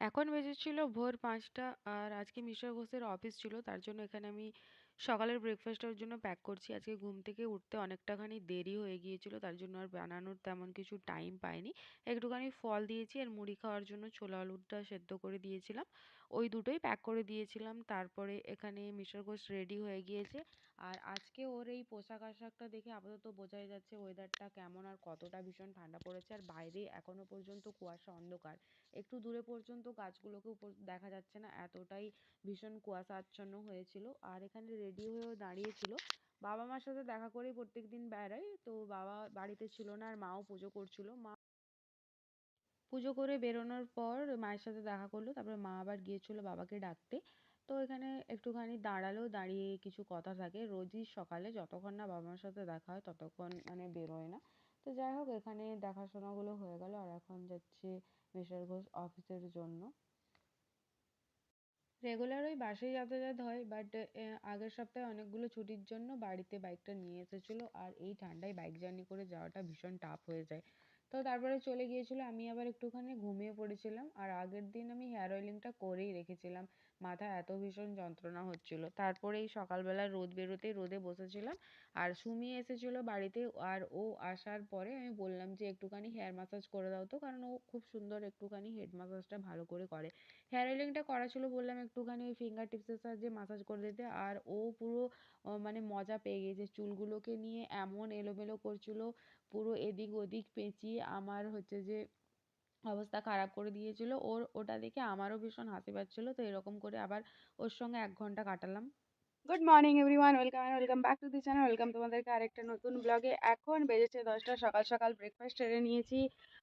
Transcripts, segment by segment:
এখন বেজেছিল ভোর পাঁচটা আর আজকে মিস্টার ঘোষের অফিস ছিল। তার জন্য এখানে আমি সকালের ব্রেকফাস্টের জন্য প্যাক করছি। আজকে ঘুম থেকে উঠতে অনেকটাখানি দেরি হয়ে গিয়েছিল, তার জন্য আর বানানোর তেমন কিছু টাইম পাইনি। একটুখানি ফল দিয়েছি আর মুড়ি খাওয়ার জন্য ছোলা আলুরটা সেদ্ধ করে দিয়েছিলাম। ওই দুটোই প্যাক করে দিয়েছিলাম। তারপরে এখানে মিস্টার ঘোষ রেডি হয়ে গিয়েছে। আর আজকে ওর এই পোশাক আশাকটা দেখে আপাতত বোঝাই যাচ্ছে ওয়েদারটা কেমন আর কতটা ভীষণ ঠান্ডা পড়েছে। আর বাইরে এখনও পর্যন্ত কুয়াশা অন্ধকার। একটু দূরে পর্যন্ত গাছগুলোকে উপর দেখা যাচ্ছে না, এতটাই ভীষণ কুয়াশা আচ্ছন্ন হয়েছিল। আর এখানে রেডি হয়েও দাঁড়িয়েছিল। বাবা মার সাথে দেখা করেই প্রত্যেক দিন বেড়াই। তো বাবা বাড়িতে ছিল না আর মাও পুজো করছিল। মা পুজো করে বেরোনোর পর মায়ের সাথে দেখা করল, তারপরে মা আবার গিয়েছিল বাবাকে ডাকতে। তো এখানে একটুখানি দাঁড়াল, দাঁড়িয়ে কিছু কথা থাকে। রোজই সকালে যতক্ষণ না বাবা মার সাথে দেখা হয় ততক্ষণ মানে বেরোয় না। তো যাই হোক, এখানে দেখাশোনাগুলো হয়ে গেল আর এখন যাচ্ছে মিস্টার ঘোষ অফিসের জন্য। রেগুলার ওই বাসেই যাতায়াত হয় বাট আগের সপ্তাহে অনেকগুলো ছুটির জন্য বাড়িতে বাইকটা নিয়ে এসেছিল। আর এই ঠান্ডায় বাইক জার্নি করে যাওয়াটা ভীষণ টাফ হয়ে যায়। তো তারপরে চলে গিয়েছিল, আমি আবার একটুখানি ঘুমিয়ে পড়েছিলাম। আর আগের দিন আমি hair হেয়ার অয়েলিংটা করেই রেখেছিলাম। মাথায় এত ভীষণ যন্ত্রণা হচ্ছিল। তারপরে এই সকালবেলা রোদ বেরোতেই রোদে বসেছিলাম। আর সুমি এসেছিল বাড়িতে আর ও আসার পরে আমি বললাম যে, একটুখানি হেয়ার মাসাজ করে দাও তো। কারণ ও খুব সুন্দর একটুখানি হেড মাসাজটা ভালো করে করে। হেয়ার অয়েলিংটা করা ছিল বললাম একটুখানি ওই ফিঙ্গার টিপসের সাহায্যে মাসাজ করে দিতে। আর ও পুরো মানে মজা পেয়ে গেছে চুলগুলোকে নিয়ে এমন এলোমেলো করছিল, পুরো এদিক ওদিক পেঁচিয়ে। আমার হচ্ছে যে অবস্থা খারাপ করে দিয়েছিল। ওর, ওটা দেখে আমারও ভীষণ হাসি পাচ্ছিলো। তো এরকম করে আবার ওর সঙ্গে এক ঘণ্টা কাটালাম। Good morning everyone welcome and welcome back to the channel welcome তোমাদেরকে আরেকটা নতুন ব্লগে এখন বেজেছে দশটা, সকাল সকাল ব্রেকফাস্ট সেরে নিয়েছি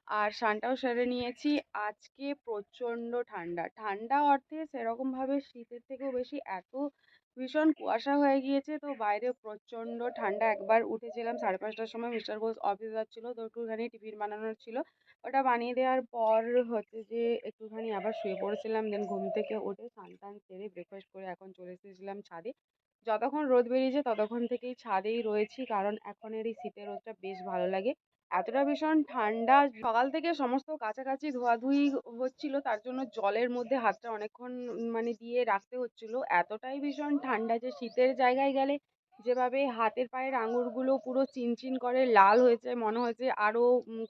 আর স্নানটাও সেরে নিয়েছি। আজকে প্রচণ্ড ঠান্ডা। ঠান্ডা অর্থে সেরকমভাবে শীতের থেকেও বেশি এত ভীষণ কুয়াশা হয়ে গিয়েছে। তো বাইরে প্রচণ্ড ঠান্ডা। একবার উঠেছিলাম সাড়ে পাঁচটার সময়। মিস্টার ঘোষ অফিস যাচ্ছিল। তো একটুখানি টিফিন বানানোর ছিল। ওটা বানিয়ে দেওয়ার পর হচ্ছে যে, একটুখানি আবার শুয়ে পড়েছিলাম। দেন ঘুম থেকে উঠে স্নান টান সেরে ব্রেকফাস্ট করে এখন চলে এসেছিলাম ছাদে। যতক্ষণ রোদ বেরিয়েছে ততক্ষণ থেকেই ছাদেই রয়েছি, কারণ এখনের এই শীতের রোদটা বেশ ভালো লাগে। এতটা ভীষণ ঠান্ডা, সকাল থেকে সমস্ত কাছাকাছি ধোয়াধুয়ি হচ্ছিল, তার জন্য জলের মধ্যে হাতটা অনেকক্ষণ মানে দিয়ে রাখতে হচ্ছিল। এতটাই ভীষণ ঠান্ডা যে শীতের জায়গায় গেলে যেভাবে হাতের পায়ের আঙুলগুলো পুরো চিনচিন করে লাল হয়েছে, মনে হয়েছে আরও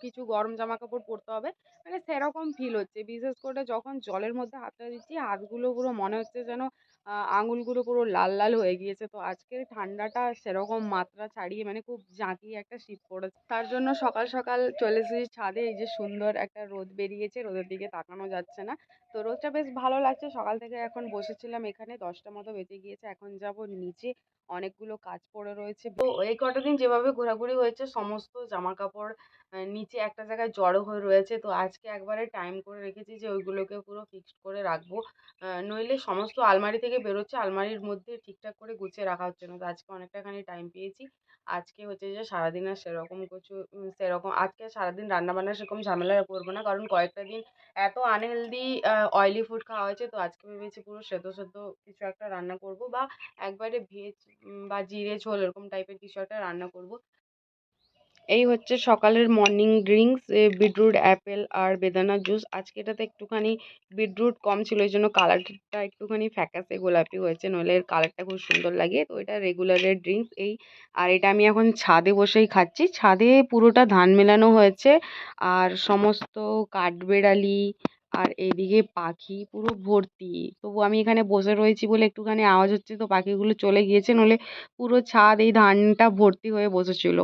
কিছু গরম জামা কাপড় পরতে হবে। মানে সেরকম ফিল হচ্ছে। বিশেষ করে যখন জলের মধ্যে হাতটা দিচ্ছি, হাতগুলো পুরো মনে হচ্ছে যেন আঙুলগুলো পুরো লাল লাল হয়ে গিয়েছে। তো আজকের ঠান্ডাটা সেরকম মাত্রা ছাড়িয়ে মানে খুব জাঁকিয়ে একটা শীত পড়েছে। তার জন্য সকাল সকাল চলে এসেছি ছাদে। এই যে সুন্দর একটা রোদ বেরিয়েছে, রোদের দিকে তাকানো যাচ্ছে না। তো রোদটা বেশ ভালো লাগছে। সকাল থেকে এখন বসেছিলাম এখানে। দশটা মতো বেজে গিয়েছে। এখন যাব নিচে। অনেকগুলো কাজ পড়ে রয়েছে। তো এই কটা দিন যেভাবে ঘোরাঘুরি হয়েছে, সমস্ত জামা কাপড় নিচে একটা জায়গায় জড়ো হয়ে রয়েছে। তো আজকে একবারে টাইম করে রেখেছি যে ওইগুলোকে পুরো ফিক্সড করে রাখব। নইলে সমস্ত আলমারি থেকে বেরোচ্ছে, আলমারির মধ্যে ঠিকঠাক করে গুছিয়ে রাখা হচ্ছে না। তো আজকে অনেকটাখানি টাইম পেয়েছি। আজকে হচ্ছে যে সারাদিন আর সেরকম কিছু সেরকম, আজকে সারাদিন রান্নাবান্না সেরকম ঝামেলা করব না। কারণ কয়েকটা দিন এত আনহেলদি অয়েলি ফুড খাওয়া হয়েছে। তো আজকে ভেবেছি পুরো সেদ্ধ সেদ্ধ কিছু একটা রান্না করব বা একবারে ভেজ বা জিরে, ঝোল এরকম টাইপের কিছু একটা রান্না করব। এই হচ্ছে সকালের মর্নিং ড্রিঙ্কস বিটরুট অ্যাপেল আর বেদানা জুস আজকে এটাতে একটুখানি বিটরুট কম ছিল ওই জন্য কালারটা একটুখানি ফ্যাকাসে গোলাপি হয়েছে, নইলে এর কালারটা খুব সুন্দর লাগে। তো এটা রেগুলারের ড্রিঙ্কস এই। আর এটা আমি এখন ছাদে বসেই খাচ্ছি। ছাদে পুরোটা ধান মেলানো হয়েছে। আর সমস্ত কাঠবেড়ালি আর এইদিকে পাখি পুরো ভর্তি। তবু আমি এখানে বসে রয়েছি বলে একটুখানি আওয়াজ হচ্ছে, তো পাখিগুলো চলে গিয়েছে, নইলে পুরো ছাদ এই ধানটা ভর্তি হয়ে বসেছিল।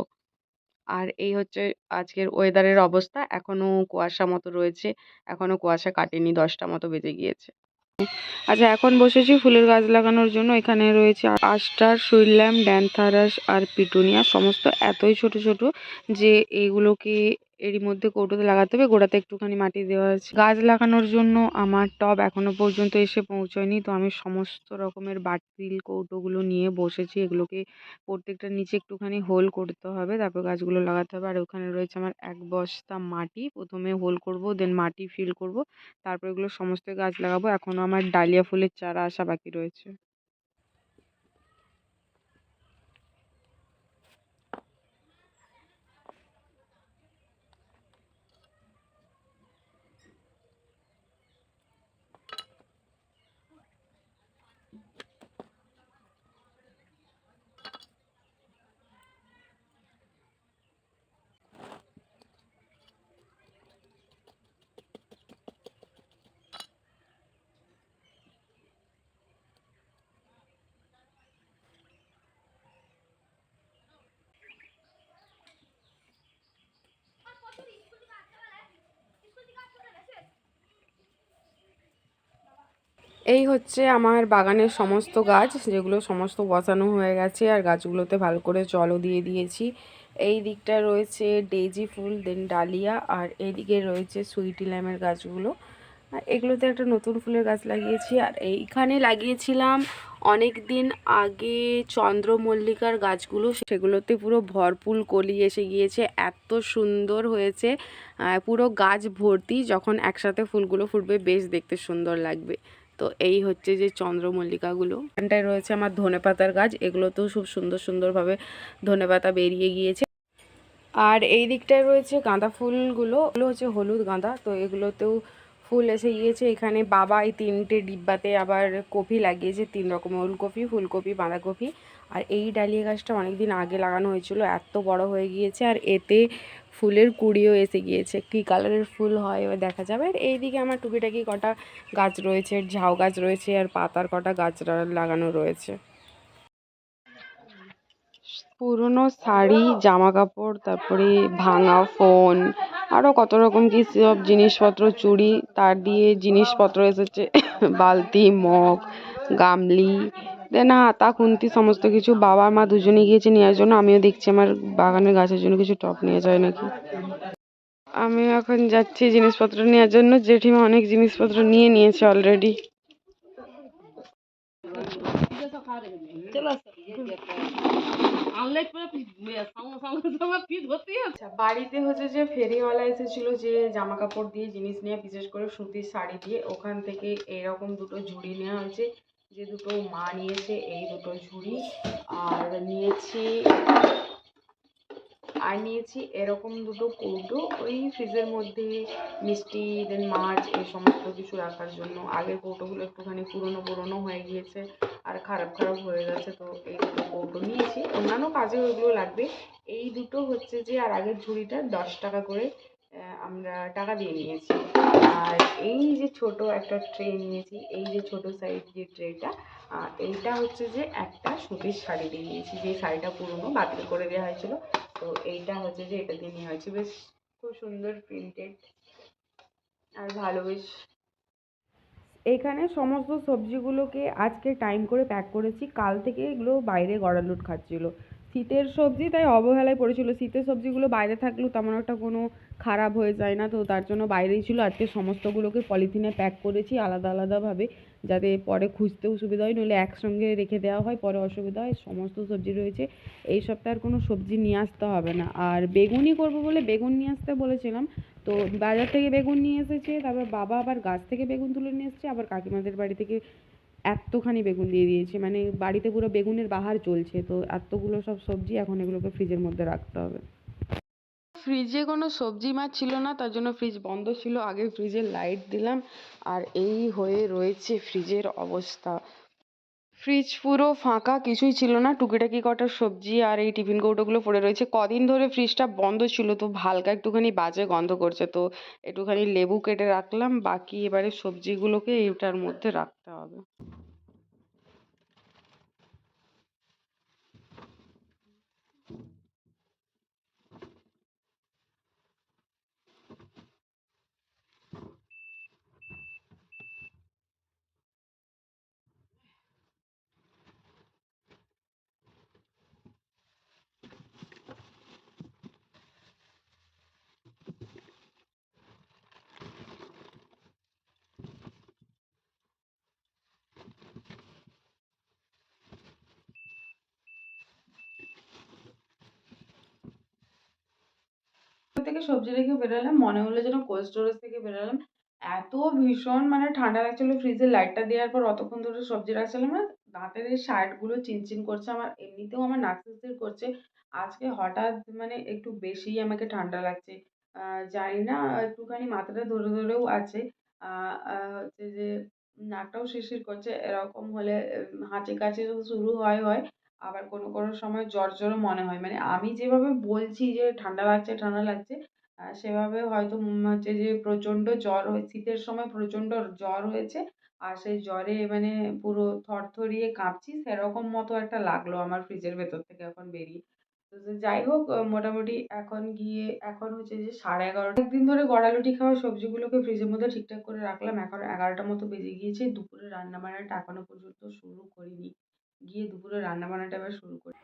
আর এই হচ্ছে আজকের ওয়েদারের অবস্থা। এখনও কুয়াশা মতো রয়েছে এখনও কুয়াশা কাটেনি, দশটা মতো বেজে গিয়েছে। আচ্ছা এখন বসেছি ফুলের গাছ লাগানোর জন্য। এখানে রয়েছে আস্টার সুইল্যাম ড্যান্থারাস আর পিটুনিয়া। সমস্ত এতই ছোট ছোট যে এগুলোকে এরই মধ্যে কৌটোতে লাগাতে হবে। গোড়াতে একটুখানি মাটি দেওয়া আছে। গাছ লাগানোর জন্য আমার টব এখনও পর্যন্ত এসে পৌঁছয়নি। তো আমি সমস্ত রকমের বাটিল কৌটোগুলো নিয়ে বসেছি। এগুলোকে প্রত্যেকটার নিচে একটুখানি হোল করতে হবে। তারপর গাছগুলো লাগাতে হবে। আর ওখানে রয়েছে আমার এক বস্তা মাটি। প্রথমে হোল করব, দেন মাটি ফিল করব। তারপর এগুলো সমস্ত গাছ লাগাবো। এখনও আমার ডালিয়া ফুলের চারা আসা বাকি রয়েছে। এই হচ্ছে আমার বাগানের সমস্ত গাছ, যেগুলো সমস্ত বসানো হয়ে গেছে আর গাছগুলোতে ভালো করে জলও দিয়ে দিয়েছি। এই দিকটা রয়েছে ডেজি ফুল, দেন ডালিয়া, আর এদিকে রয়েছে সুইটি ল্যামের গাছগুলো। আর এগুলোতে একটা নতুন ফুলের গাছ লাগিয়েছি, আর এইখানে লাগিয়েছিলাম অনেক দিন আগে চন্দ্রমল্লিকার গাছগুলো। সেগুলোতে পুরো ভরপুর কলি এসে গিয়েছে, এত সুন্দর হয়েছে। পুরো গাছ ভর্তি, যখন একসাথে ফুলগুলো ফুটবে, বেশ দেখতে সুন্দর লাগবে। তো এই হচ্ছে যে চন্দ্রমল্লিকাগুলো। এখানটায় রয়েছে আমার ধনেপাতার গাছ। এগুলোতেও খুব সুন্দর সুন্দরভাবে ধনেপাতা বেরিয়ে গিয়েছে। আর এই দিকটায় রয়েছে গাঁদা ফুলগুলো। এগুলো হচ্ছে হলুদ গাঁদা। তো এগুলোতেও ফুল এসে গিয়েছে। এখানে বাবা এই তিনটে ডিব্বাতে আবার কপি লাগিয়েছে। তিন রকমের ওলকপি, ফুলকপি, বাঁধাকপি। আর এই ডালিয়া গাছটা অনেক দিন আগে লাগানো হয়েছিল। এত বড় হয়ে গিয়েছে। আর এতে ফুলের কুড়িও এসে গিয়েছে। কী কালারের ফুল হয় এবার দেখা যাবে। আর এইদিকে আমার টুকিটাকি কটা গাছ রয়েছে ঝাউ গাছ রয়েছে, আর পাতার কটা গাছ লাগানো রয়েছে। পুরনো শাড়ি জামা কাপড় তারপরে ভাঙা ফোন আরও কত রকম কী সব জিনিসপত্র, চুড়ি, তার দিয়ে জিনিসপত্র এসেছে। বালতি, মগ, গামলি দেন হাতা খুন্তি সমস্ত কিছু বাবা, মা দুজনে গিয়েছে নেওয়ার জন্য। আমিও দেখছি আমার বাগানের গাছের জন্য কিছু টব নিয়ে যায় নাকি। আমিও এখন যাচ্ছি জিনিসপত্র নেওয়ার জন্য। জেঠিমা অনেক জিনিসপত্র নিয়ে নিয়েছে অলরেডি বাড়িতে হচ্ছে যে ফেরিওয়ালা এসেছিল যে জামা কাপড় দিয়ে জিনিস নিয়ে, বিশেষ করে সুতির শাড়ি দিয়ে, ওখান থেকে এরকম দুটো ঝুড়ি নেওয়া হয়েছে। যে দুটো মা নিয়েছে, এই দুটো ঝুড়ি। আর নিয়েছি আর নিয়েছি এরকম দুটো কৌটো ওই ফ্রিজের মধ্যে, মিষ্টি দেন মাছ, এই সমস্ত কিছু রাখার জন্য। আগের কৌটোগুলো একটুখানি পুরনো পুরনো হয়ে গিয়েছে আর খারাপ খারাপ হয়ে গেছে, তো এই দুটো কৌটো নিয়েছি। অন্যান্য কাজে ওইগুলো লাগবে। এই দুটো হচ্ছে যে, আর আগের ঝুড়িটা দশ টাকা করে আমরা টাকা দিয়ে নিয়েছি। আর এই যে ছোট একটা ট্রে নিয়েছি, এই যে ছোট সাইজ যে ট্রেটা এইটা হচ্ছে যে একটা সুতির শাড়ি দিয়ে নিয়েছি, যে শাড়িটা পুরনো বাতিল করে দেওয়া হয়েছিল। তো এইটা হচ্ছে যে এটা দিয়ে নেওয়া হয়েছে। বেশ খুব সুন্দর প্রিন্টেড আর ভালো, বেশ। এখানে সমস্ত সবজিগুলোকে আজকে টাইম করে প্যাক করেছি। কাল থেকে এগুলো বাইরে গড়ালুট খাচ্ছিলো। শীতের সবজি তাই অবহেলায় পড়েছিল। শীতের সবজিগুলো বাইরে থাকলেও তেমন একটা কোনো খারাপ হয়ে যায় না। তো তার জন্য বাইরেই ছিল। আজকে সমস্তগুলোকে পলিথিনে প্যাক করেছি আলাদা আলাদাভাবে যাতে পরে খুঁজতেও সুবিধা হয়, নইলে একসঙ্গে রেখে দেওয়া হয়, পরে অসুবিধা হয়। সমস্ত সবজি রয়েছে। এই সপ্তাহে আর কোনো সবজি নিয়ে আসতে হবে না। আর বেগুনই করব বলে বেগুন নিয়ে আসতে বলেছিলাম। তো বাজার থেকে বেগুন নিয়ে এসেছে, তারপর বাবা আবার গাছ থেকে বেগুন তুলে নিয়ে এসছে, আবার কাকিমাদের বাড়ি থেকে এত্তখানি বেগুন দিয়ে দিয়েছি। মানে বাড়িতে পুরো বেগুনের বাহার চলছে, তো এতগুলো সব সবজি এখন এগুলোকে ফ্রিজের মধ্যে রাখতে হবে। ফ্রিজে কোনো সবজি মাছ ছিল না, তার জন্য ফ্রিজ বন্ধ ছিল। আগে ফ্রিজের লাইট দিলাম, আর এই হয়ে রয়েছে ফ্রিজের অবস্থা। ফ্রিজ পুরো ফাঁকা, কিছুই ছিল না। টুকিটাকি কটা সবজি আর এই টিফিন কৌটোগুলো পড়ে রয়েছে। কদিন ধরে ফ্রিজটা বন্ধ ছিল, তো হালকা একটুখানি বাজে গন্ধ করছে। তো একটুখানি লেবু কেটে রাখলাম, বাকি এবারে সবজিগুলোকে এটার মধ্যে রাখতে হবে। থেকে সবজি রেখে বেরোলাম, মনে হলো যেন কোল্ড স্টোরেজ থেকে বেরোলাম। এত ভীষণ মানে ঠান্ডা লাগছিল ফ্রিজের লাইটটা দেওয়ার পর অতক্ষণ ধরে সবজি রাখছিলাম না, দাঁতের এই শার্টগুলো চিনচিন করছে আমার, এমনিতেও আমার নাক শিরশির করছে। আজকে হঠাৎ মানে একটু বেশিই আমাকে ঠান্ডা লাগছে। জানি না, একটুখানি মাথাটা ধরে ধরেও আছে। হচ্ছে যে, নাকটাও শিরশির করছে, এরকম হলে হাঁচি কাশি শুরু হয় হয়। আবার কোনো কোনো সময় জ্বর জ্বরও মনে হয়। মানে আমি যেভাবে বলছি যে ঠান্ডা লাগছে ঠান্ডা লাগছে সেভাবে হয়তো হচ্ছে যে প্রচণ্ড জ্বর হয়ে, শীতের সময় প্রচণ্ড জ্বর হয়েছে, আর সেই জ্বরে মানে পুরো থরথরিয়ে কাঁপছি, সেরকম মতো একটা লাগল আমার ফ্রিজের ভেতর থেকে এখন বেরিয়ে। তো যাই হোক মোটামুটি এখন গিয়ে, এখন হচ্ছে যে সাড়ে এগারোটা একদিন ধরে গড়ালুটি খাওয়া সবজিগুলোকে ফ্রিজের মধ্যে ঠিকঠাক করে রাখলাম। এখন এগারোটার মতো বেজে গিয়েছে, দুপুরে রান্না বান্নাটা এখনও পর্যন্ত শুরু করিনি। গিয়ে দুপুরে রান্না বান্নাটা এবার শুরু করি।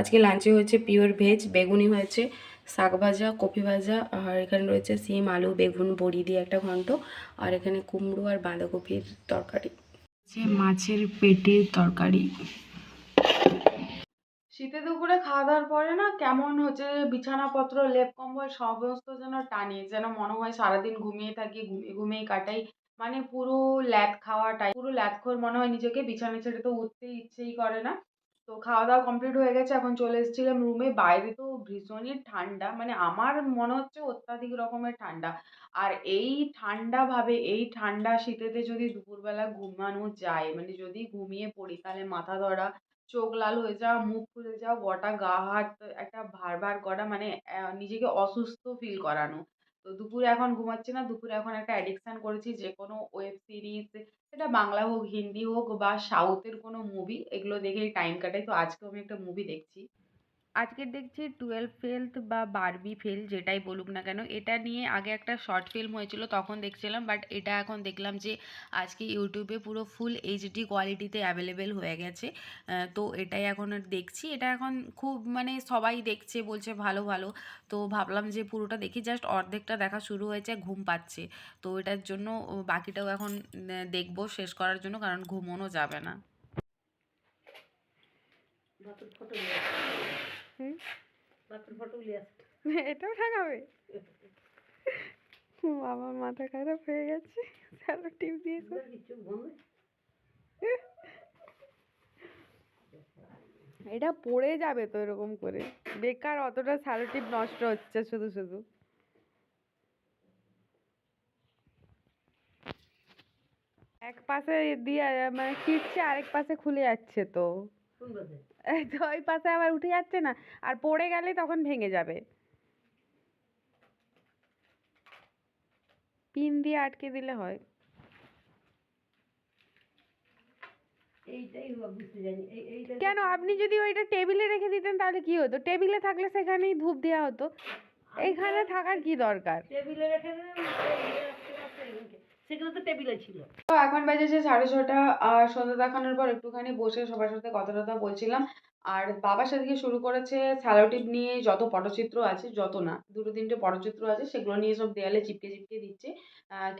আজকে লাঞ্চে হয়েছে পিওর ভেজ বেগুনি হয়েছে শাক ভাজা কপি ভাজা আর এখানে রয়েছে সিম আলু বেগুন বড়ি দিয়ে একটা ঘন্ট আর এখানে কুমড়ো আর বাঁধাকপির তরকারি। মাছের পেটির তরকারি। শীতে দুপুরে খাওয়া দাওয়ার পরে না কেমন হচ্ছে বিছানাপত্র লেপ কম্বল সমস্ত যেন টানি যেন মনে হয় সারাদিন ঘুমিয়ে থাকি ঘুমিয়ে ঘুমিয়ে কাটাই। মানে পুরো ল্যাদ খাওয়া টাইপ পুরো ল্যাদখোর মনে হয় নিজেকে বিছানা ছেড়ে তো উঠতে ইচ্ছেই করে না। তো খাওয়া দাওয়া কমপ্লিট হয়ে গেছে, এখন চলে এসেছিলাম রুমে বাইরে তো ভীষণই ঠান্ডা মানে আমার মনে হচ্ছে অত্যাধিক রকমের ঠান্ডা। আর এই ঠান্ডা ভাবে, এই ঠান্ডা শীতেতে যদি দুপুরবেলা ঘুমানো যায় মানে যদি ঘুমিয়ে পড়ি, তাহলে মাথা ধরা, চোখ লাল হয়ে যাওয়া, মুখ ফুলে যাওয়া, গোটা গা হাত একটা ভার ভার করা মানে নিজেকে অসুস্থ ফিল করানো। তো দুপুরে এখন ঘুমাচ্ছি না। দুপুরে এখন একটা অ্যাডিকশান করেছি যে কোনো ওয়েব সিরিজ সেটা বাংলা হোক, হিন্দি হোক বা সাউথের কোনো মুভি এগুলো দেখেই টাইম কাটাই। তো আজকেও আমি একটা মুভি দেখছি। আজকে দেখছি টুয়েলভ ফেলথ বা বারবি ফেল যেটাই বলুক না কেন, এটা নিয়ে আগে একটা শর্ট ফিল্ম হয়েছিল, তখন দেখছিলাম বাট এটা এখন দেখলাম যে আজকে ইউটিউবে পুরো ফুল এইচডি কোয়ালিটিতে অ্যাভেলেবেল হয়ে গেছে। তো এটাই এখন দেখছি। এটা এখন খুব মানে সবাই দেখছে, বলছে ভালো ভালো। তো ভাবলাম যে পুরোটা দেখি জাস্ট অর্ধেকটা দেখা শুরু হয়েছে, ঘুম পাচ্ছে। তো এটার জন্য বাকিটাও এখন দেখব শেষ করার জন্য, কারণ ঘুমোনো যাবে না। এটাও ঠাকাবে? আমার মাথা খারাপ হয়ে গেছে। স্যালো টিপ দিয়েছে। এটা পড়ে যাবে তো এরকম করে। বেকার অতটা স্যালো টিপ নষ্ট হচ্ছে শুধু শুধু। এক পাশে দিয়ে মানে ছিটছে আরেক পাশে খুলে যাচ্ছে তো। তো ওই পাশে আবার উঠে যাচ্ছে না আর পড়ে গেলে তখন ভেঙে যাবে। পিন দিয়ে আটকে দিলে হয়। কেন আপনি যদি ওইটা টেবিলে রেখে দিতেন তাহলে কি হতো? টেবিলে থাকলে সেখানেই ধূপ দেওয়া হতো। এইখানে থাকার কি দরকার? টেবিলে রেখে সেগুলো তো টেবিলে ছিল। তো এখন বাজেছে সাড়ে ছটা, আর সন্ধ্যা দেখানোর পর একটুখানি বসে সবার সাথে কথা টথা বলছিলাম। আর বাবা সেদিকে শুরু করেছে স্যালোটিপ নিয়ে যত পটচিত্র আছে, যত না, দুটো তিনটে পটচিত্র আছে, সেগুলো নিয়ে সব দেয়ালে চিপকে চিপকে দিচ্ছে।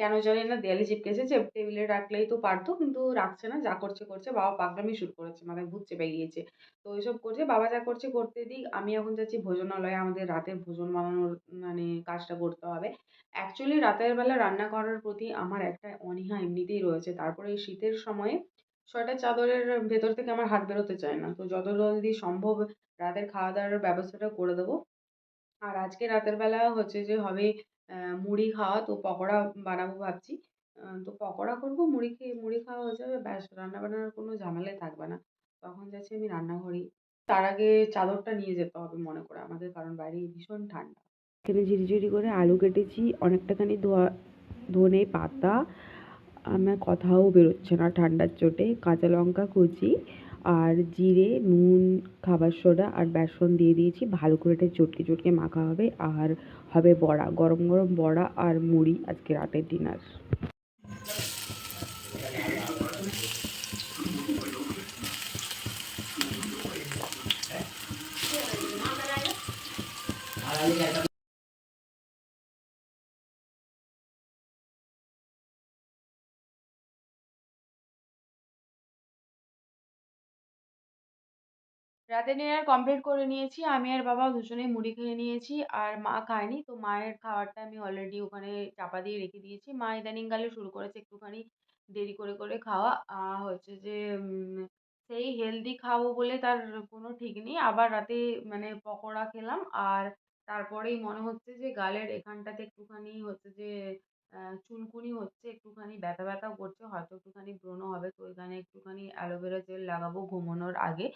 কেন জানি না, দেয়ালে চিপকেছে যে টেবিলে রাখলেই তো পারতো, কিন্তু রাখছে না, যা করছে করছে, বাবা পাগলামি শুরু করেছে, মাথায় ভূত চেপে গিয়েছে। তো ওইসব করছে, বাবা যা করছে করতে দিক, আমি এখন যাচ্ছি ভোজনালয়ে, আমাদের রাতের ভোজন বানানোর মানে কাজটা করতে হবে। অ্যাকচুয়ালি রাতের বেলা রান্না করার প্রতি আমার একটা অনীহা এমনিতেই রয়েছে, তারপরে এই শীতের সময়ে সোয়েটার চাদরের ভেতর থেকে আমার হাত বেরোতে চায় না। তো যত জলদি সম্ভব রাতের খাওয়া দাওয়ার ব্যবস্থাটা করে দেবো। আর আজকে রাতের বেলা হচ্ছে যে হবে মুড়ি খাওয়া, তো পকোড়া বানাবো ভাবছি। তো পকোড়া করব, মুড়ি খেয়ে, মুড়ি খাওয়া হয়ে যাবে, ব্যাস রান্না বান্নার কোনো ঝামেলাই থাকবে না। তখন যাচ্ছি আমি রান্নাঘরেই। তার আগে চাদরটা নিয়ে যেতে হবে মনে করে আমাদের, কারণ বাইরে ভীষণ ঠান্ডা। এখানে ঝিরিঝিরি করে আলু কেটেছি, অনেকটাখানি ধোয়া, ধনে পাতা আমার কথাও বেরোচ্ছে না ঠান্ডার চোটে। কাঁচা লঙ্কা কুচি আর জিরে, নুন, খাবার সোডা আর বেসন দিয়ে দিয়েছি। ভালো করে এটা চটকে চটকে মাখা হবে। আর হবে বড়া, গরম গরম বড়া আর মুড়ি আজকে রাতের ডিনার। রাতের ডিনার কমপ্লিট করে নিয়েছি। আমি আর বাবা দুজনেই মুড়ি খেয়ে নিয়েছি আর মা খায়নি। তো মায়ের খাবারটা আমি অলরেডি ওখানে চাপা দিয়ে রেখে দিয়েছি। মা ইদানিংকালে শুরু করেছে একটুখানি দেরি করে করে খাওয়া। আর হচ্ছে যে সেই হেলদি খাব বলে তার কোনো ঠিক নেই। আবার রাতে মানে পকোড়া খেলাম আর তারপরেই মনে হচ্ছে যে, গালের এখানটাতে একটুখানি হচ্ছে যে চুলকুনি হচ্ছে, একটুখানি ব্যথা ব্যথাও করছে। হয়তো একটুখানি ব্রণ হবে। তো এখানে একটুখানি অ্যালোভেরা জেল লাগাবো ঘুমোনোর আগে।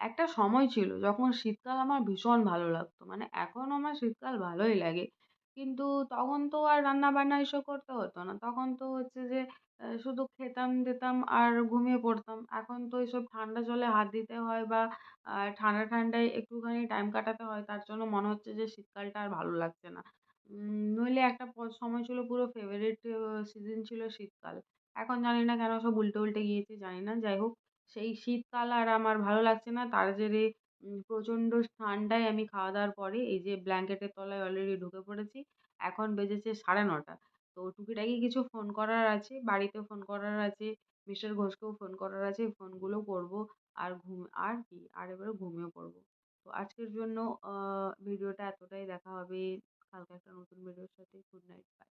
একটা সময় ছিল যখন শীতকাল আমার ভীষণ ভালো লাগতো। মানে এখনও আমার শীতকাল ভালোই লাগে। কিন্তু তখন তো আর রান্না বান্না এসব করতে হতো না। তখন তো হচ্ছে যে শুধু খেতাম, দিতাম আর ঘুমিয়ে পড়তাম। এখন তো এসব ঠান্ডা জলে হাত দিতে হয় বা ঠান্ডা ঠান্ডায় একটুখানি টাইম কাটাতে হয়, তার জন্য মনে হচ্ছে যে শীতকালটা আর ভালো লাগছে না। নইলে একটা সময় ছিল পুরো ফেভারিট সিজন ছিল শীতকাল। এখন জানি না কেন সব উল্টে উল্টে গিয়েছে, জানি না। যাই হোক সেই শীতকাল আর আমার ভালো লাগছে না। তার জেরে প্রচণ্ড ঠান্ডায় আমি খাওয়া দাওয়ার পরে এই যে ব্ল্যাঙ্কেটের তলায় অলরেডি ঢুকে পড়েছি। এখন বেজেছে সাড়ে নটা। তো টুকিটাকি কিছু ফোন করার আছে, বাড়িতে ফোন করার আছে, মিস্টার ঘোষকেও ফোন করার আছে ফোনগুলো করব আর ঘুম, আর কি, আর এবারে ঘুমিয়ে পড়ব। তো আজকের জন্য ভিডিওটা এতটাই। দেখা হবে কালকে একটা নতুন ভিডিওর সাথে। Good night bye